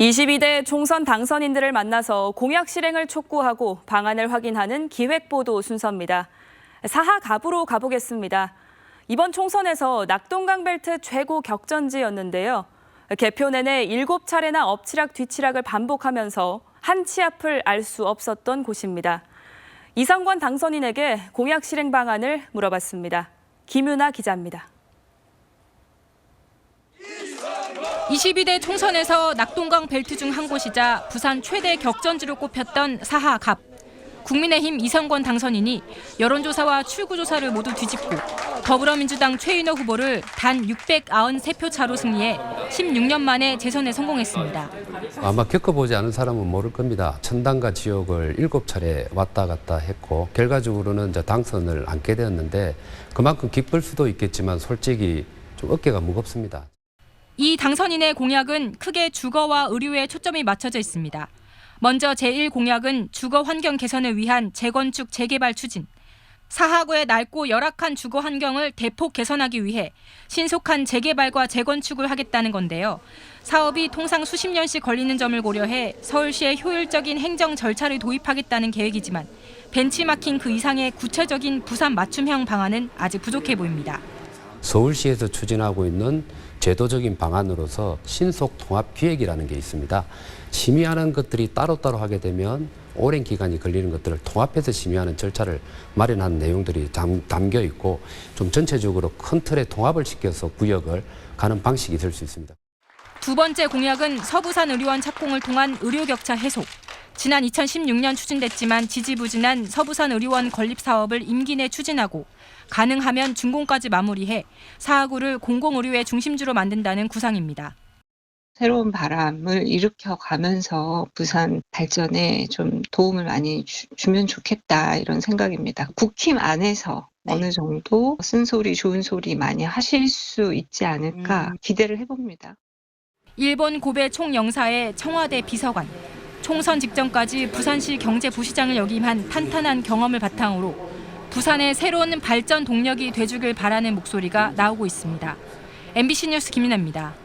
22대 총선 당선인들을 만나서 공약 실행을 촉구하고 방안을 확인하는 기획보도 순서입니다. 사하 갑으로 가보겠습니다. 이번 총선에서 낙동강 벨트 최고 격전지였는데요. 개표 내내 7차례나 엎치락 뒤치락을 반복하면서 한치 앞을 알 수 없었던 곳입니다. 이상권 당선인에게 공약 실행 방안을 물어봤습니다. 김윤아 기자입니다. 22대 총선에서 낙동강 벨트 중 한 곳이자 부산 최대 격전지로 꼽혔던 사하갑. 국민의힘 이성권 당선인이 여론조사와 출구조사를 모두 뒤집고 더불어민주당 최인호 후보를 단 693표 차로 승리해 16년 만에 재선에 성공했습니다. 아마 겪어보지 않은 사람은 모를 겁니다. 천당과 지옥을 일곱 차례 왔다 갔다 했고 결과적으로는 이제 당선을 안게 되었는데 그만큼 기쁠 수도 있겠지만 솔직히 좀 어깨가 무겁습니다. 이 당선인의 공약은 크게 주거와 의료에 초점이 맞춰져 있습니다. 먼저 제1공약은 주거 환경 개선을 위한 재건축 재개발 추진. 사하구의 낡고 열악한 주거 환경을 대폭 개선하기 위해 신속한 재개발과 재건축을 하겠다는 건데요. 사업이 통상 수십 년씩 걸리는 점을 고려해 서울시의 효율적인 행정 절차를 도입하겠다는 계획이지만 벤치마킹 그 이상의 구체적인 부산 맞춤형 방안은 아직 부족해 보입니다. 서울시에서 추진하고 있는 제도적인 방안으로서 신속 통합 기획이라는 게 있습니다. 심의하는 것들이 따로따로 하게 되면 오랜 기간이 걸리는 것들을 통합해서 심의하는 절차를 마련한 내용들이 담, 담겨 있고 좀 전체적으로 큰 틀에 통합을 시켜서 구역을 가는 방식이 될 수 있습니다. 두 번째 공약은 서부산 의료원 착공을 통한 의료 격차 해소. 지난 2016년 추진됐지만 지지부진한 서부산 의료원 건립 사업을 임기 내 추진하고 가능하면 준공까지 마무리해 사하구를 공공의료의 중심주로 만든다는 구상입니다. 새로운 바람을 일으켜 가면서 부산 발전에 좀 도움을 많이 주, 면 좋겠다 이런 생각입니다. 국힘 안에서 어느 정도 쓴소리 좋은 소리 많이 하실 수 있지 않을까 기대를 해봅니다. 일본 고베 총영사의 청와대 비서관. 총선 직전까지 부산시 경제부시장을 역임한 탄탄한 경험을 바탕으로 부산의 새로운 발전 동력이 돼주길 바라는 목소리가 나오고 있습니다. MBC 뉴스 김민아입니다.